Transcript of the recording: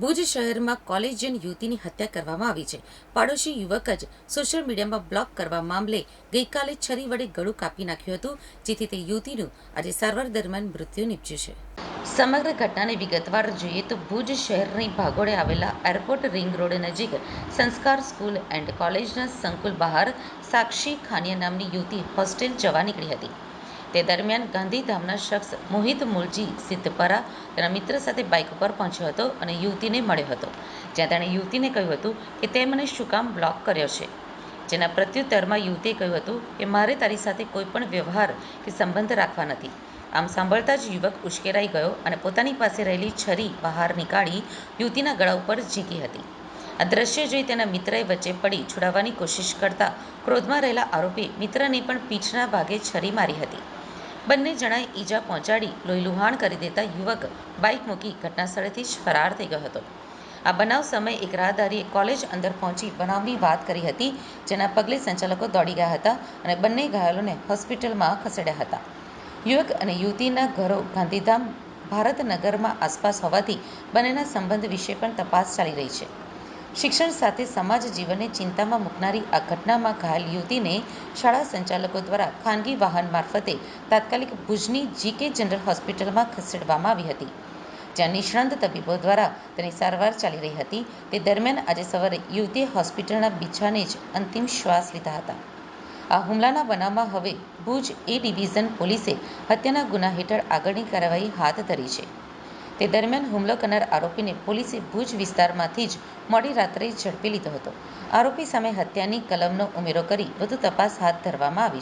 ભુજ શહેરમાં કોલેજિયન યુવતીની હત્યા કરવામાં આવી છે. પાડોશી યુવક જ સોશિયલ મીડિયામાં બ્લોક કરવા મામલે ગઈકાલે છરી વડે ગળું કાપી નાખ્યું હતું, જેથી તે યુવતીનું આજે સારવાર દરમિયાન મૃત્યુ નીપજ્યું છે. સમગ્ર ઘટનાને વિગતવાર જોઈએ તો ભુજ શહેરની ભાગોળે આવેલા એરપોર્ટ રિંગ રોડ નજીક સંસ્કાર સ્કૂલ એન્ડ કોલેજના સંકુલ બહાર સાક્ષી ખાનિયા નામની યુવતી હોસ્ટેલ જવા નીકળી હતી. તે દરમિયાન ગાંધીધામના શખ્સ મોહિત મુલજી સિદ્ધપરા તેના મિત્ર સાથે બાઇક ઉપર પહોંચ્યો હતો અને યુવતીને મળ્યો હતો. જ્યાં તેણે યુવતીને કહ્યું હતું કે, તે મને શું કામ બ્લોક કર્યો છે? જેના પ્રત્યુત્તરમાં યુવતીએ કહ્યું હતું કે, મારે તારી સાથે કોઈ પણ વ્યવહાર કે સંબંધ રાખવા નથી. આમ સાંભળતા જ યુવક ઉશ્કેરાઈ ગયો અને પોતાની પાસે રહેલી છરી બહાર નીકાળી યુવતીના ગળા ઉપર ઝીકી હતી. આ દ્રશ્ય જોઈ તેના મિત્રએ વચ્ચે પડી છોડાવવાની કોશિશ કરતા ક્રોધમાં રહેલા આરોપી મિત્રને પણ પીઠના ભાગે છરી મારી હતી. બંને જણાએ ઈજા પહોંચાડી લોહીલુહાણ કરી દેતા યુવક બાઇક મૂકી ઘટનાસ્થળેથી જ ફરાર થઈ ગયો હતો. આ બનાવ સમયે એક રાહદારીએ કોલેજ અંદર પહોંચી બનાવની વાત કરી હતી, જેના પગલે સંચાલકો દોડી ગયા હતા અને બંને ઘાયલોને હોસ્પિટલમાં ખસેડ્યા હતા. યુવક અને યુવતીના ઘરો ગાંધીધામ, ભારતનગરમાં આસપાસ હોવાથી બંનેના સંબંધ વિશે પણ તપાસ ચાલી રહી છે. શિક્ષણ સાથે સમાજ જીવનને ચિંતામાં મૂકનારી આ ઘટનામાં ઘાયલ યુવતીને શાળા સંચાલકો દ્વારા ખાનગી વાહન મારફતે તાત્કાલિક ભુજની જીકે જનરલ હોસ્પિટલમાં ખસેડવામાં આવી હતી. જ્યાં નિષ્ણાંત તબીબો દ્વારા તેની સારવાર ચાલી રહી હતી. તે દરમિયાન આજે સવારે યુવતીએ હોસ્પિટલના બીજાને જ અંતિમ શ્વાસ લીધા હતા. આ હુમલાના બનાવમાં હવે ભુજ એ ડિવિઝન પોલીસે હત્યાના ગુના હેઠળ આગળની કાર્યવાહી હાથ ધરી છે. તે દરમિયાન હુમલો કરનાર આરોપીને પોલીસે ભુજ વિસ્તારમાંથી જ મોડી રાત્રે ઝડપી લીધો હતો. આરોપી સામે હત્યાની કલમનો ઉમેરો કરી વધુ તપાસ હાથ ધરવામાં આવી છે.